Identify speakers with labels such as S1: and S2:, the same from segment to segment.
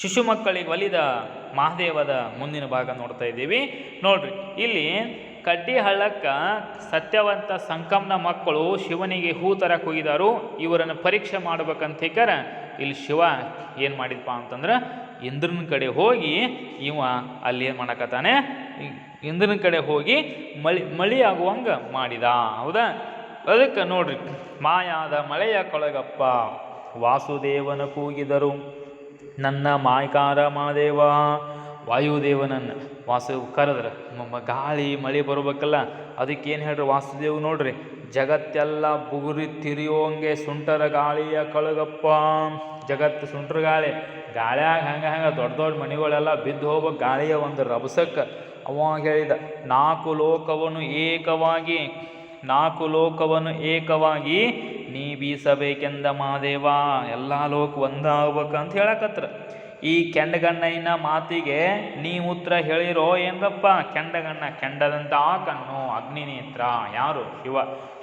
S1: ಶಿಶು ಮಕ್ಕಳಿಗೆ ಒಲಿದ ಮಹಾದೇವದ ಮುಂದಿನ ಭಾಗ ನೋಡ್ತಾ ಇದ್ದೀವಿ. ನೋಡ್ರಿ, ಇಲ್ಲಿ ಕಡ್ಡಿ ಹಳ್ಳಕ್ಕೆ ಸತ್ಯವಂತ ಸಂಕಮ್ನ ಮಕ್ಕಳು ಶಿವನಿಗೆ ಹೂ ತರಕ್ಕೆ ಹೋಗಿದಾರು ಇವರನ್ನು ಪರೀಕ್ಷೆ ಮಾಡ್ಬೇಕಂತ ಇಲ್ಲಿ ಶಿವ ಏನು ಮಾಡಿದಪ್ಪ ಅಂತಂದ್ರೆ ಇಂದ್ರನ ಕಡೆ ಹೋಗಿ ಇವ ಅಲ್ಲಿ ಏನು ಮಾಡಕತ್ತಾನೆ? ಇಂದ್ರನ ಕಡೆ ಹೋಗಿ ಮಳಿ ಮಳಿ ಆಗುವಂಗೆ ಮಾಡಿದ. ಹೌದಾ? ಅದಕ್ಕೆ ನೋಡ್ರಿ, ಮಾಯಾದ ಮಳೆಯ ಕೊಳಗಪ್ಪ ವಾಸುದೇವನ ಕೂಗಿದರು. ನನ್ನ ಮಾಯಕಾರ ಮಹಾದೇವ, ವಾಯುದೇವನನ್ನು ವಾಸು ಕರೆದ್ರೆ, ನಮ್ಮ ಗಾಳಿ ಮಳೆ ಬರ್ಬೇಕಲ್ಲ ಅದಕ್ಕೆ ಏನು ಹೇಳ್ರಿ ವಾಸುದೇವ್ ನೋಡ್ರಿ, ಜಗತ್ತೆಲ್ಲ ಬುಗುರಿ ತಿರಿಯೋಂಗೆ ಸುಂಟರ ಗಾಳಿಯ ಕಳಗಪ್ಪ. ಜಗತ್ತು ಸುಂಟರ ಗಾಳಿ, ಗಾಳಿಯಾಗ ಹಂಗೆ ಹಂಗೆ ದೊಡ್ಡ ದೊಡ್ಡ ಮನೆಗಳೆಲ್ಲ ಬಿದ್ದು ಹೋಗೋ ಗಾಳಿಯ ಒಂದು ರಭಸಕ್ಕೆ ಅವಾಗ ಹೇಳಿದ ನಾಲ್ಕು ಲೋಕವನ್ನು ಏಕವಾಗಿ ನಾಲ್ಕು ಲೋಕವನ್ನು ಏಕವಾಗಿ ನೀ ಬೀಸಬೇಕೆಂದ ಮಹಾದೇವ, ಎಲ್ಲ ಲೋಕ ಒಂದಾಗ್ಬೇಕಂತ ಹೇಳಕತ್ರ. ಈ ಕೆಂಡಗಣ್ಣಯ್ಯನ ಮಾತಿಗೆ ನೀ ಉತ್ತರ ಹೇಳಿರೋ ಏನ್ರಪ್ಪ? ಕೆಂಡಗಣ್ಣ ಕೆಂಡದಂತ ಆ ಕಣ್ಣು, ಅಗ್ನಿನೇತ್ರ, ಯಾರು? ಶಿವ.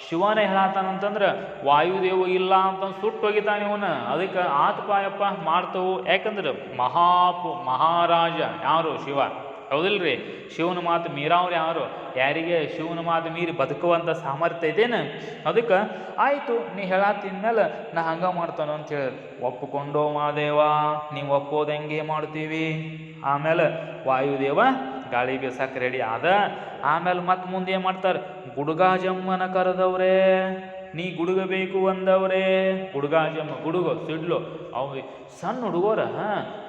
S1: ಶಿವನೇ ಹೇಳತ್ತಾನಂತಂದ್ರೆ ವಾಯುದೇವ ಇಲ್ಲ ಅಂತ ಸುಟ್ಟು ಹೋಗಿತಾನೆ ಇವನು. ಅದಕ್ಕೆ ಆತಪಾಯಪ್ಪ ಮಾಡ್ತವು. ಯಾಕಂದ್ರೆ ಮಹಾಪು ಮಹಾರಾಜ, ಯಾರು? ಶಿವ. ಹೌದಿಲ್ರಿ? ಶಿವನ ಮಾತು ಮೀರಾವ್ರು ಯಾರು? ಯಾರಿಗೆ ಶಿವನ ಮಾತು ಮೀರಿ ಬದುಕುವಂಥ ಸಾಮರ್ಥ್ಯ ಇದೇನು? ಅದಕ್ಕೆ, ಆಯಿತು, ನೀ ಹೇಳತ್ತಿದ್ಮೇಲೆ ನಾ ಹಂಗೆ ಮಾಡ್ತಾನೋ ಅಂತ ಹೇಳಿ. ಒಪ್ಪಿಕೊಂಡೋ ಮಾದೇವ ನೀವು ಒಪ್ಪೋದು ಹೆಂಗೆ ಮಾಡ್ತೀವಿ? ಆಮೇಲೆ, ವಾಯುದೇವ, ಗಾಳಿ ಬೀಸಕ್ಕೆ ರೆಡಿ ಆದ. ಆಮೇಲೆ ಮತ್ತೆ ಮುಂದೆ ಏನು ಮಾಡ್ತಾರೆ? ಗುಡುಗಾಜಮ್ಮನ ಕರೆದವ್ರೆ. ನೀ ಗುಡುಗಬೇಕು ಅಂದವ್ರೆ. ಗುಡುಗಾಜಮ್ಮ ಗುಡುಗು, ಸಿಡ್ಲು. ಅವ್ ಸಣ್ಣ ಹುಡುಗರ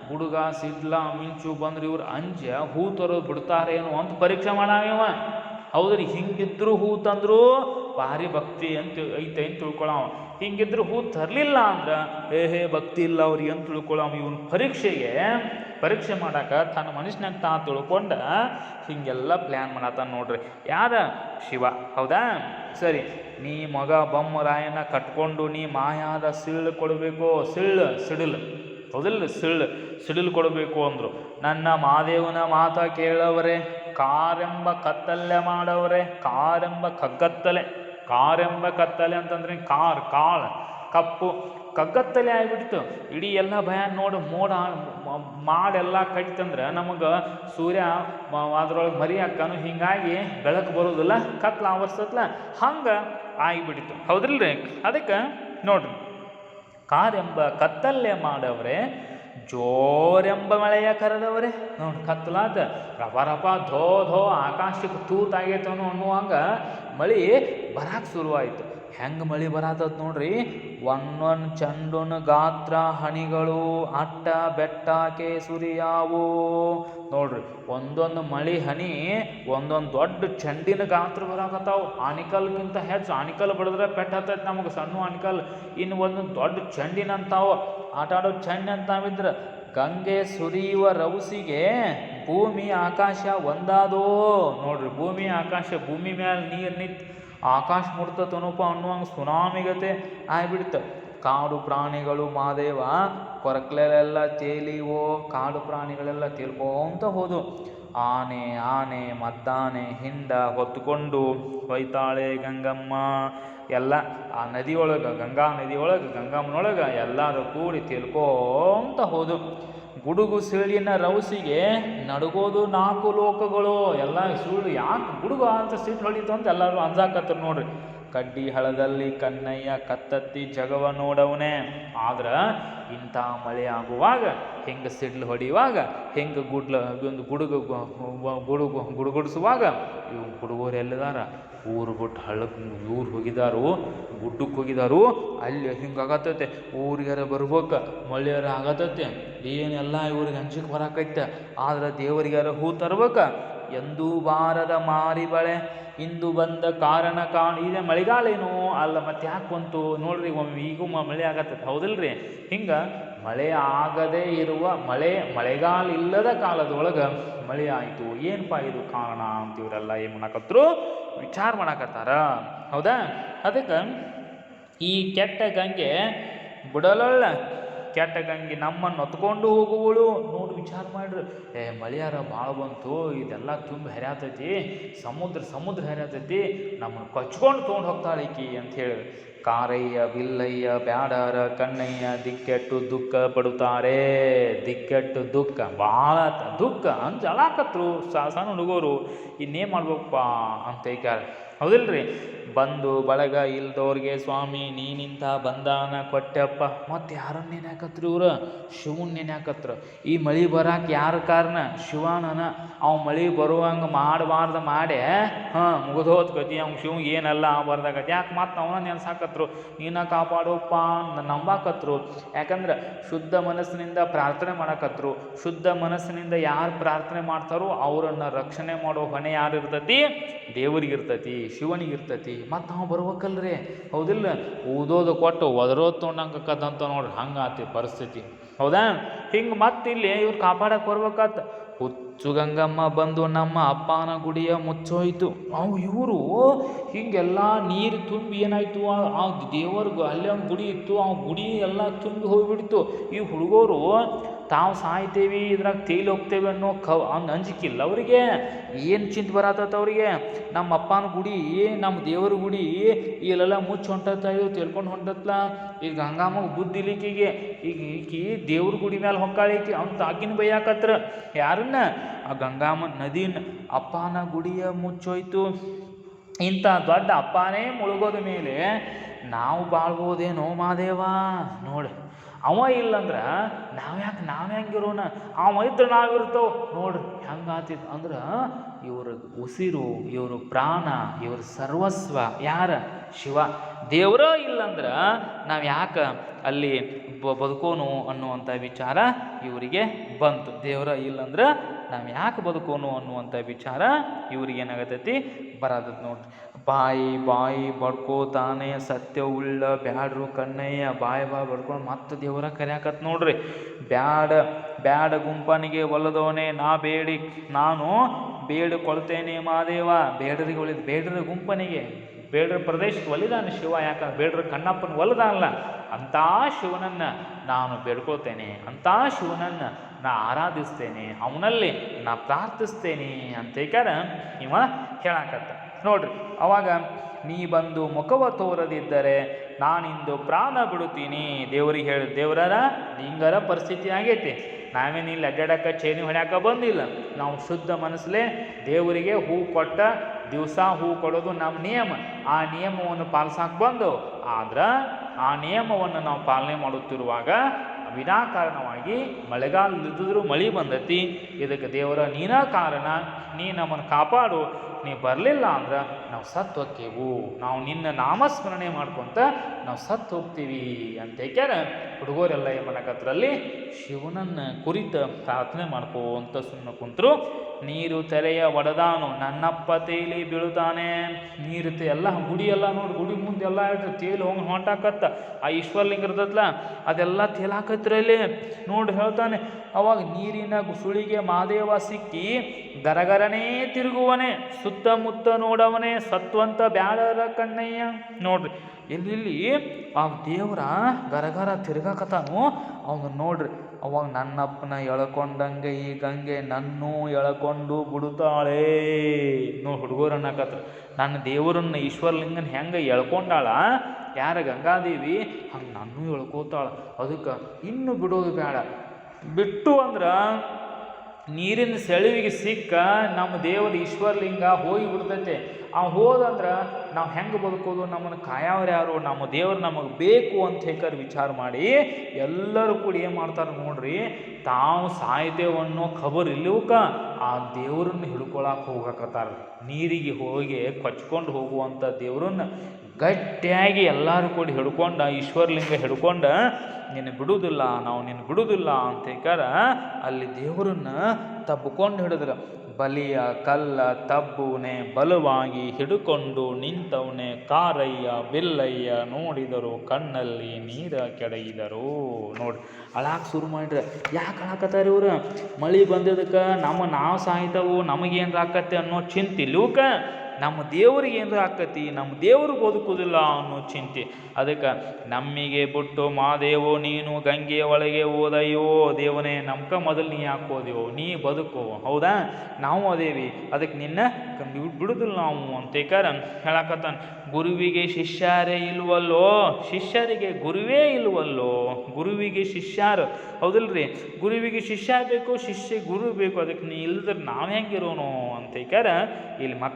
S1: ಗುಡುಗ, ಸಿಡ್ಲ, ಮಿಂಚು ಬಂದ್ರೆ ಇವ್ರು ಅಂಜ, ಹೂ ತರೋದು ಬಿಡ್ತಾರೇನೋ ಅಂತ ಪರೀಕ್ಷೆ ಮಾಡಾವ ಹೌದ್ರಿ, ಹಿಂಗಿದ್ರು ಹೂ ತಂದ್ರು ಭಾರಿ ಭಕ್ತಿ ಅಂತ ಐತೆ ಅಂತ ತಿಳ್ಕೊಳವ. ಹಿಂಗಿದ್ರು ಹೂ ತರಲಿಲ್ಲ ಅಂದ್ರೆ, ಏ, ಹೇ, ಭಕ್ತಿ ಇಲ್ಲ ಅವ್ರಿಗೆ ಅಂತ ತಿಳ್ಕೊಳವ. ಇವನ್ ಪರೀಕ್ಷೆಗೆ ಪರೀಕ್ಷೆ ಮಾಡಕ್ಕೆ ತನ್ನ ಮನುಷ್ಯನಾಗ ತಾ ತಿಳ್ಕೊಂಡು ಹೀಗೆಲ್ಲ ಪ್ಲ್ಯಾನ್ ಮಾಡತ್ತಾನ ನೋಡ್ರಿ. ಯಾರ? ಶಿವ. ಹೌದಾ? ಸರಿ. ನೀ ಮಗ ಬೊಮ್ಮರಾಯನ ಕಟ್ಕೊಂಡು ನೀ ಮಾಯಾದ ಸಿಳ್ಳು ಕೊಡಬೇಕು. ಸಿಳ್ಳು, ಸಿಡಿಲು. ಹೌದಿಲ್ಲ, ಸಿಳ್ಳು. ಸಿಡಿಲು ಕೊಡಬೇಕು ಅಂದರು. ನನ್ನ ಮಾದೇವನ ಮಾತ ಕೇಳವರೆ. ಕಾರೆಂಬ ಕತ್ತಲೆ ಮಾಡವರೆ. ಕಾರೆಂಬ ಕಗ್ಗತ್ತಲೆ. ಕಾರೆಂಬ ಕತ್ತಲೆ ಅಂತಂದ್ರೆ ಕಾರ್, ಕಾಳು. ಕಪ್ಪು ಕಗ್ಗತ್ತಲೆ ಆಗಿಬಿಡ್ತು ಇಡೀ ಎಲ್ಲ ಭಯ ನೋಡಿ, ಮೋಡ ಮಾಡೆಲ್ಲ ಕಟ್ಟಿತಂದ್ರೆ ನಮಗೆ ಸೂರ್ಯ ಅದ್ರೊಳಗೆ ಮರಿ ಹಾಕನು ಹಿಂಗಾಗಿ ಬೆಳಕು ಬರೋದಿಲ್ಲ, ಕತ್ಲ ಆವರ್ಸತ್ಲ, ಹಂಗೆ ಆಗಿಬಿಟ್ಟಿತ್ತು. ಹೌದಿಲ್ರಿ ಅದಕ್ಕೆ ನೋಡ್ರಿ. ಕಾರೆಂಬ ಕತ್ತಲ್ಲೆ ಮಾಡವ್ರೆ, ಜೋರೆಂಬ ಮಳೆಯ ಕರೆದವ್ರೆ. ನೋಡಿ ಕತ್ತಲಾದ ರಪ ರಪ ಧೋ ಧೋ ಆಕಾಶಕ್ಕೆ ತೂತಾಗೈತನೋ ಅನ್ನುವಂಗ ಮಳಿ ಬರಾಕ್ ಶುರುವಾಯಿತು. ಹೆಂಗೆ ಮಳಿ ಬರತ್ತದ ನೋಡ್ರಿ? ಒಂದೊಂದು ಚಂಡುನ ಗಾತ್ರ ಹಣಿಗಳು, ಅಟ್ಟ, ಬೆಟ್ಟ ಕೇಸುರಿಯಾವು ನೋಡ್ರಿ, ಒಂದೊಂದು ಮಳಿ ಹನಿ, ಒಂದೊಂದು ದೊಡ್ಡ ಚಂಡಿನ ಗಾತ್ರ ಬರಾಕತ್ತಾವು. ಆನಿಕಲ್ಗಿಂತ ಹೆಚ್ಚು ಆನಿಕಲ್ ಬಡಿದ್ರೆ ಪೆಟ್ ಹತ್ತೈತೆ ನಮಗೆ, ಸಣ್ಣ ಆನಿಕಲ್. ಇನ್ನು ಒಂದು ದೊಡ್ಡ ಚೆಂಡಿನಂತಾವ. ಆಟ ಆಡೋ ಚಂಡಿ ಅಂತಾವಿದ್ರೆ ಗಂಗೆ ಸುರಿಯುವ ರೌಸಿಗೆ ಭೂಮಿ ಆಕಾಶ ಒಂದಾದೋ. ನೋಡ್ರಿ, ಭೂಮಿ ಆಕಾಶ ಭೂಮಿ ಮ್ಯಾಲ ನೀರು ನಿಂತು ಆಕಾಶ ಮುಡ್ತತನಪ್ಪ ಅನ್ನುವಂಗೆ ಸುನಾಮಿಗತೆ ಆಗ್ಬಿಡ್ತ. ಕಾಡು ಪ್ರಾಣಿಗಳು ಮಾದೇವ ಕೊರಕ್ಲೆಲ್ಲ ತೇಲಿವೋ ಕಾಡು ಪ್ರಾಣಿಗಳೆಲ್ಲ ತೇಲ್ಕೋಂತ ಹೋದು. ಆನೆ ಆನೆ, ಮದ್ದಾನೆ, ಹಿಂಡ ಹೊತ್ತುಕೊಂಡು ಹೊಯ್ತಾಳೆ ಗಂಗಮ್ಮ. ಎಲ್ಲ ಆ ನದಿಯೊಳಗೆ, ಗಂಗಾ ನದಿಯೊಳಗೆ, ಗಂಗಮ್ಮನೊಳಗೆ ಎಲ್ಲರೂ ಕೂಡಿ ತೇಲ್ಕೋಂತ ಹೋದು. ಗುಡುಗು ಸಿಳಿನ ರೌಸಿಗೆ ನಡುಗೋದು ನಾಲ್ಕು ಲೋಕಗಳು. ಎಲ್ಲ ಸುಳ್ಳು ಯಾಕೆ ಗುಡುಗು ಅಂತ ಸಿಟ್ಟು ಹೊಡಿತು ಅಂತ ಎಲ್ಲರೂ ಅಂಜಾಕತ್ತರು ನೋಡ್ರಿ. ಕಡ್ಡಿ ಹಳದಲ್ಲಿ ಕನ್ನಯ್ಯ ಕತ್ತತ್ತಿ ಜಗವ ನೋಡವನೇ. ಆದ್ರೆ ಇಂಥ ಮಳೆ ಆಗುವಾಗ ಹೆಂಗೆ ಸಿಡ್ಲು ಹೊಡೆಯುವಾಗ, ಹೆಂಗೆ ಗುಡ್ಲ ಗುಡುಗು ಗುಡುಗು ಗುಡುಗುಡಿಸುವಾಗ ಇವು ಹುಡುಗರು ಎಲ್ಲಿದಾರ? ಊರು ಬಿಟ್ಟು ಹಳ್ಳಕ್ಕೆ ಊರು ಹೋಗಿದಾರು ಗುಡ್ಡಕ್ಕೆ ಹೋಗಿದಾರು, ಅಲ್ಲಿ ಹಿಂಗೆ ಆಗತ್ತೈತೆ. ಊರಿಗಾರ ಬರ್ಬೇಕು, ಮಳೆಯಾರ ಆಗತ್ತೈತೆ. ಏನೆಲ್ಲ ಇವ್ರಿಗೆ ಹಂಚಿಕೆ ಬರಾಕೈತೆ. ಆದ್ರೆ ದೇವರಿಗಾರ ಹೂ ತರ್ಬೇಕ. ಎಂದೂ ಬಾರದ ಮಾರಿ ಬಳೆ. ಇಂದು ಬಂದ ಕಾರಣ ಕಾಣ ಇದೆ ಮಳೆಗಾಲ ಏನು ಅಲ್ಲ, ಮತ್ತೆ ಯಾಕೆ ಬಂತು? ನೋಡ್ರಿ, ಒಮ್ಮೆ ಈಗೂ ಮಳೆ ಆಗತ್ತೆ ಹೌದಲ್ರಿ? ಹಿಂಗೆ ಮಳೆ ಆಗದೇ ಇರುವ ಮಳೆ, ಮಳೆಗಾಲ ಇಲ್ಲದ ಕಾಲದೊಳಗೆ ಮಳೆ ಆಯಿತು. ಏನಪ್ಪ ಇದು ಕಾರಣ ಅಂತ ಇವರೆಲ್ಲ ಏನು ಮಾಡಕತ್ರು ವಿಚಾರ ಮಾಡಾಕತ್ತಾರ? ಹೌದಾ? ಅದಕ್ಕೆ ಈ ಕೆಟ್ಟ ಗಂಗೆ ಬಿಡಲೊಳ್ಳ ಕೆಟ್ಟ ಗಂಗೆ ನಮ್ಮನ್ನು ಹೊತ್ಕೊಂಡು ಹೋಗುವಳು. ನೋಡಿ, ವಿಚಾರ ಮಾಡ್ರಿ. ಏ, ಮಳೆಯಾರ ಭಾಳ ಬಂತು. ಇದೆಲ್ಲ ತುಂಬಿ ಹರಿಯಾತೈತಿ. ಸಮುದ್ರ ಸಮುದ್ರ ಹರಿಯಾತೈತಿ. ನಮ್ಮನ್ನು ಕಚ್ಕೊಂಡು ತೊಗೊಂಡು ಹೋಗ್ತಾಳೆ ಈಕಿ ಅಂತ ಹೇಳಿ. ಕಾರಯ್ಯ, ಬಿಲ್ಲಯ್ಯ, ಬ್ಯಾಡಾರ, ಕಣ್ಣಯ್ಯ, ದಿಕ್ಕೆಟ್ಟು ದುಃಖ ಪಡುತ್ತಾರೆ. ದಿಕ್ಕೆಟ್ಟು ದುಃಖ ಭಾಳ ದುಃಖ ಅಂತ ಅಳಾಕತ್ರು ಸಣ್ಣ ಹುಡುಗರು. ಇನ್ನೇನು ಮಾಡ್ಬೇಕಪ್ಪ ಅಂತ ಹೇಳ್ತಾರೆ. ಹೌದಿಲ್ರಿ? ಬಂದು ಬಳಗ ಇಲ್ದವ್ರಿಗೆ ಸ್ವಾಮಿ, ನೀನಿಂತ ಬಂದಾನ ಕೊಟ್ಟಪ್ಪ. ಮತ್ತು ಯಾರನ್ನ ನೆನ್ಯಾಕತ್ರಿ ಇವ್ರು? ಶಿವನ್ ನೆನ್ಯಾಕತ್ರ. ಈ ಮಳೆ ಬರಾಕ ಯಾರ ಕಾರಣ? ಶಿವಾನನ. ಅವ ಮಳೆ ಬರುವಂಗೆ ಮಾಡಬಾರ್ದು ಮಾಡಿ, ಹಾಂ, ಮುಗಿದೋತ್ ಗತಿ. ಅವ್ನು ಶಿವ ಏನಲ್ಲ ಬರ್ದಾಗತಿ ಯಾಕೆ ಮತ್ತೆ ಅವನ ನೆನ್ಸಾಕತ್ರು? ನೀನ ಕಾಪಾಡೋಪ್ಪ ನಂಬಾಕತ್ರು. ಯಾಕಂದ್ರೆ ಶುದ್ಧ ಮನಸ್ಸಿನಿಂದ ಪ್ರಾರ್ಥನೆ ಮಾಡಕತ್ರು. ಶುದ್ಧ ಮನಸ್ಸಿನಿಂದ ಯಾರು ಪ್ರಾರ್ಥನೆ ಮಾಡ್ತಾರೋ ಅವರನ್ನು ರಕ್ಷಣೆ ಮಾಡೋ ಹೊಣೆ ಯಾರು ಇರ್ತೈತಿ? ದೇವರಿಗೆ ಇರ್ತೈತಿ ಶಿವನಿಗೆ ಇರ್ತೈತಿ ಮತ್ತು ನಾವು ಬರ್ಬೇಕಲ್ರಿ? ಹೌದಿಲ್ಲ? ಊದೋದು ಕೊಟ್ಟು ಒದರೋದು ತೊಗೊಂಡಂಗಕ್ಕದಂತ ನೋಡ್ರಿ ಹಂಗಾತಿ ಪರಿಸ್ಥಿತಿ. ಹೌದಾ? ಹಿಂಗೆ ಮತ್ತೆ ಇಲ್ಲಿ ಇವ್ರು ಕಾಪಾಡಕ್ಕೆ ಬರ್ಬೇಕಾತ. ಹುಚ್ಚು ಗಂಗಮ್ಮ ಬಂದು ನಮ್ಮ ಅಪ್ಪನ ಗುಡಿಯ ಮುಚ್ಚೋಯ್ತು. ಅವು ಇವರು ಹಿಂಗೆಲ್ಲ ನೀರು ತುಂಬಿ ಏನಾಯಿತು? ಆ ದೇವರ್ಗು ಅಲ್ಲೇ ಒಂದು ಗುಡಿ ಇತ್ತು. ಆ ಗುಡಿ ಎಲ್ಲ ತುಂಬಿ ಹೋಗ್ಬಿಡ್ತು. ಈ ಹುಡುಗರು ತಾವು ಸಾಯ್ತೇವಿ, ಇದ್ರಾಗ ತೇಲಿ ಹೋಗ್ತೇವೆ ಅನ್ನೋ ಕ ಹಂಗೆ ಅಂಜಿಕಿಲ್ಲ ಅವರಿಗೆ ಏನು ಚಿಂತೆ ಬರತ್ತತ್ತ ಅವರಿಗೆ? ನಮ್ಮ ಅಪ್ಪನ ಗುಡಿ, ನಮ್ಮ ದೇವರ ಗುಡಿ, ಇಲ್ಲೆಲ್ಲ ಮುಚ್ಚಿ ಹೊಂಟತ್ತ ಇವು ತಿಳ್ಕೊಂಡು ಹೊಂಟತ್ಲ. ಈಗ ಹಂಗಾಮ ಬುದ್ಧಿ ಇಲಿಕಿಗೆ ಈಗ ಈಕಿ ದೇವ್ರ ಗುಡಿ ಮೇಲೆ ಹೊಕ್ಕಾಳಿಕಿ ಅವ್ನ ತಾಕಿನ ಬೈಯಾಕತ್ರ ಯಾರನ್ನ? ಆ ಗಂಗಾಮ ನದಿನ ಅಪ್ಪನ ಗುಡಿಯ ಮುಚ್ಚೋಯ್ತು. ಇಂಥ ದೊಡ್ಡ ಅಪ್ಪನೇ ಮುಳುಗೋದ ಮೇಲೆ ನಾವು ಬಾಳ್ಬೋದೇನೋ ಮಾದೇವ ನೋಡಿ. ಅವ ಇಲ್ಲಂದ್ರೆ ನಾವು ಯಾಕೆ ನಾವು ಹೆಂಗಿರೋಣ ಅವ ಇದ್ರೆ ನಾವಿರ್ತೇವೆ ನೋಡ್ರಿ, ಹೆಂಗಾತಿದ್ ಅಂದ್ರೆ ಇವ್ರ ಉಸಿರು, ಇವ್ರ ಪ್ರಾಣ, ಇವ್ರ ಸರ್ವಸ್ವ ಯಾರ? ಶಿವ. ದೇವರ ಇಲ್ಲಂದ್ರೆ ನಾವು ಯಾಕೆ ಅಲ್ಲಿ ಬದುಕೋನು ಅನ್ನುವಂಥ ವಿಚಾರ ಇವರಿಗೆ ಬಂತು. ದೇವರ ಇಲ್ಲಂದ್ರೆ ನಾವು ಯಾಕೆ ಬದುಕೋನು ಅನ್ನುವಂಥ ವಿಚಾರ ಇವ್ರಿಗೆ ಏನಾಗತೈತಿ ಬರತೈತಿ ನೋಡ್ರಿ. ಬಾಯಿ ಬಾಯಿ ಬಡ್ಕೋತಾನೆ ಸತ್ಯ ಉಳ್ಳ ಬ್ಯಾಡ್ರು ಕಣ್ಣಯ್ಯ ಬಾಯಿ ಬಾಯಿ ಬಡ್ಕೊಂಡು ಮತ್ತೆ ದೇವರ ಕರ್ಯಾಕತ್ ನೋಡ್ರಿ. ಬ್ಯಾಡ ಬ್ಯಾಡ ಗುಂಪನಿಗೆ ಒಲ್ಲದವನೇ ನಾ ಬೇಡಿ. ನಾನು ಬೇಡಿಕೊಳ್ತೇನೆ ಮಾದೇವ ಬೇಡರಿಗೆ ಒಲಿದ ಬೇಡ್ರ ಗುಂಪನಿಗೆ. ಬೇಡ್ರ ಪ್ರದೇಶಕ್ಕೆ ಒಲಿದಾನೆ ಶಿವ ಯಾಕಂದ್ರೆ ಬೇಡ್ರ ಕಣ್ಣಪ್ಪನ ಒಲಿದಾನಲ್ಲ. ಅಂಥ ಶಿವನನ್ನ ನಾನು ಬೇಡ್ಕೊಳ್ತೇನೆ. ಅಂಥ ಶಿವನನ್ನು ನಾ ಆರಾಧಿಸ್ತೇನೆ, ಅವನಲ್ಲಿ ನಾ ಪ್ರಾರ್ಥಿಸ್ತೇನೆ ಅಂತ ಹೇಳ್ಕಾರ ಇವ ಹೇಳಾಕತ್ತ. ನೋಡ್ರಿ, ಅವಾಗ ನೀ ಬಂದು ಮುಖವ ತೋರದಿದ್ದರೆ ನಾನಿಂದು ಪ್ರಾಣ ಬಿಡುತ್ತೀನಿ. ದೇವರಿಗೆ ಹೇಳಿ ದೇವರ ನಿಂಗರ ಪರಿಸ್ಥಿತಿ ಆಗೈತಿ. ನಾವೇನು ಇಲ್ಲಿ ಅಡ್ಡಾಡಕ್ಕೆ ಚೇನಿ ಹೊಡ್ಯಾಕ ಬಂದಿಲ್ಲ. ನಾವು ಶುದ್ಧ ಮನಸ್ಸಲ್ಲೇ ದೇವರಿಗೆ ಹೂ ಕೊಟ್ಟ ದಿವಸ ಹೂ ಕೊಡೋದು ನಮ್ಮ ನಿಯಮ. ಆ ನಿಯಮವನ್ನು ಪಾಲಿಸಕ್ಕೆ ಬಂದು ಆದ್ರೆ ಆ ನಿಯಮವನ್ನು ನಾವು ಪಾಲನೆ ಮಾಡುತ್ತಿರುವಾಗ ವಿನಾಕಾರಣವಾಗಿ ಮಳೆಗಾಲ ಇದ್ದಿದ್ರು ಮಳೆ ಬಂದತಿ. ಇದಕ್ಕೆ ದೇವರ ನೀನ ಕಾರಣ. ನೀ ನಮ್ಮನ್ನು ಕಾಪಾಡು. ನೀ ಬರಲಿಲ್ಲ ಅಂದ್ರೆ ನಾವು ಸತ್ತು ಹೋಕ್ಕೇವು ನಾವು ನಿನ್ನ ನಾಮಸ್ಮರಣೆ ಮಾಡ್ಕೊಂತ ನಾವು ಸತ್ತು ಹೋಗ್ತೀವಿ ಅಂತ ಹೇಳ್ಯಾರ ಹುಡುಗರೆಲ್ಲ ಏನು ಮಾಡಕತ್ರಲ್ಲಿ? ಶಿವನನ್ನು ಕುರಿತ ಪ್ರಾರ್ಥನೆ ಮಾಡ್ಕೋಂತ ಸುಮ್ಮನೆ ಕುಂತರು. ನೀರು ತೆರೆಯ ಒಡದಾನು. ನನ್ನಪ್ಪ ತೇಲಿ ಬೀಳುತ್ತಾನೆ. ನೀರು ಎಲ್ಲ ಗುಡಿ ಎಲ್ಲ ನೋಡಿ, ಗುಡಿ ಮುಂದೆ ಎಲ್ಲ ತೇಲಿ ಹೋಗಿ ಹೊಂಟಾಕತ್ತ. ಆ ಈಶ್ವರಲಿಂಗ ಇರ್ತದಲ್ಲ ಅದೆಲ್ಲ ತೇಲಾಕತ್ರಲ್ಲಿ ನೋಡಿ ಹೇಳ್ತಾನೆ, ಅವಾಗ ನೀರಿನ ಸುಳಿಗೆ ಮಾದೇವ ಸಿಕ್ಕಿ ಗರಗರನೇ ತಿರುಗುವನೆ. ಸುತ್ತಮುತ್ತ ನೋಡವನೇ ಸತ್ವಂತ ಬ್ಯಾಡರ ಕಣ್ಣಯ್ಯ. ನೋಡ್ರಿ ಎಲ್ಲಿ ಆ ದೇವರ ಗರಗರ ತಿರುಗಾಕತಾನು ಅವನು ನೋಡ್ರಿ ಅವಾಗ ನನ್ನಪ್ಪನ ಎಳ್ಕೊಂಡಂಗೆ ಈ ಗಂಗೆ ನನ್ನೂ ಎಳ್ಕೊಂಡು ಬಿಡುತ್ತಾಳೆ. ನೋಡಿ ಹುಡುಗರು ಅನ್ನಕತ್ರ. ನನ್ನ ದೇವರನ್ನ ಈಶ್ವರಲಿಂಗನ ಹೆಂಗೆ ಎಳ್ಕೊಂಡಾಳ? ಯಾರ ಗಂಗಾದೇವಿ? ಹಂಗೆ ನನ್ನೂ ಎಳ್ಕೋತಾಳ. ಅದಕ್ಕೆ ಇನ್ನು ಬಿಡೋದು ಬೇಡ ಬಿಟ್ಟು ಅಂದ್ರೆ ನೀರಿನ ಸೆಳುವಿಗೆ ಸಿಕ್ಕ ನಮ್ಮ ದೇವರ ಈಶ್ವರಲಿಂಗ ಹೋಗಿ ಬಿಡ್ತೈತೆ ಆ ಹೋದಂದ್ರೆ ನಾವು ಹೆಂಗೆ ಬದುಕೋದು? ನಮ್ಮನ್ನು ಕಾಯವ್ರು ಯಾರು? ನಮ್ಮ ದೇವರು ನಮಗೆ ಬೇಕು ಅಂತ ಹೇಳ್ಕರ್ ವಿಚಾರ ಮಾಡಿ ಎಲ್ಲರೂ ಕೂಡ ಏನು ಮಾಡ್ತಾರೆ ನೋಡ್ರಿ, ತಾವು ಸಾಯ್ತೇವೆ ಅನ್ನೋ ಖಬರ್ ಇಲ್ಲವಕ್ಕ ಆ ದೇವ್ರನ್ನ ಹಿಡ್ಕೊಳಕ್ಕೆ ಹೋಗಕತ್ತಾರ. ನೀರಿಗೆ ಹೋಗಿ ಕೊಚ್ಕೊಂಡು ಹೋಗುವಂಥ ದೇವ್ರನ್ನ ಗಟ್ಟಿಯಾಗಿ ಎಲ್ಲರೂ ಕೂಡಿ ಹಿಡ್ಕೊಂಡ, ಈಶ್ವರಲಿಂಗ ಹಿಡ್ಕೊಂಡ, ನಿನ್ನ ಬಿಡುವುದಿಲ್ಲ, ನಾವು ನಿನ್ನ ಬಿಡುವುದಿಲ್ಲ ಅಂತ ಹೇಳ್ಕಾರ ಅಲ್ಲಿ ದೇವರನ್ನ ತಬ್ಕೊಂಡು ಹಿಡಿದ್ರು. ಬಲಿಯ ಕಲ್ಲ ತಬ್ಬುನೆ ಬಲವಾಗಿ ಹಿಡ್ಕೊಂಡು ನಿಂತವನೆ, ಕಾರಯ್ಯ ಬಿಲ್ಲಯ್ಯ ನೋಡಿದರು, ಕಣ್ಣಲ್ಲಿ ನೀರ ಕೆಡಗಿದರು ನೋಡಿ, ಅಳಾಕ್ ಶುರು ಮಾಡಿದ್ರ. ಯಾಕೆ ಅಳಾಕತ್ತಾರ ಇವ್ರು? ಮಳೆ ಬಂದಿದ್ದಕ್ಕೆ, ನಮ್ಮ ನಾವು ಸಾಯ್ತವು, ನಮಗೇನು ಆಕತ್ತೆ ಅನ್ನೋ ಚಿಂತೆ ಇಲ್ಲೂಕ. ನಮ್ಮ ದೇವರಿಗೆ ಏನಾರ ಆಕತಿ, ನಮ್ಮ ದೇವರು ಬದುಕುವುದಿಲ್ಲ ಅನ್ನೋ ಚಿಂತೆ. ಅದಕ್ಕೆ ನಮ್ಮಿಗೆ ಬಿಟ್ಟು ಮಾದೇವೋ, ನೀನು ಗಂಗೆ ಒಳಗೆ ಓದಯ್ಯೋ ದೇವನೇ ನಮ್ಕ ಮೊದಲು ನೀ ಹಾಕೋದೇವೋ ನೀ ಬದುಕೋ. ಹೌದಾ? ನಾವು ಅದೇವಿ ಅದಕ್ಕೆ ನಿನ್ನ ಬಿಡುದಿಲ್ಲ ನಾವು ಅಂತೇಕಾರ ಹೇಳಕತ್ತಾನ. ಗುರುವಿಗೆ ಶಿಷ್ಯರೇ ಇಲ್ವಲ್ಲೋ? ಶಿಷ್ಯರಿಗೆ ಗುರುವೇ ಇಲ್ವಲ್ಲೋ? ಗುರುವಿಗೆ ಶಿಷ್ಯರು. ಹೌದಿಲ್ರಿ? ಗುರುವಿಗೆ ಶಿಷ್ಯ ಬೇಕು, ಶಿಷ್ಯ ಗುರು ಬೇಕು. ಅದಕ್ಕೆ ನೀ ಇಲ್ದ್ರೆ ನಾವು ಹೆಂಗಿರೋನು ಅಂತೇಕಾರ ಇಲ್ಲಿ ಮಕ್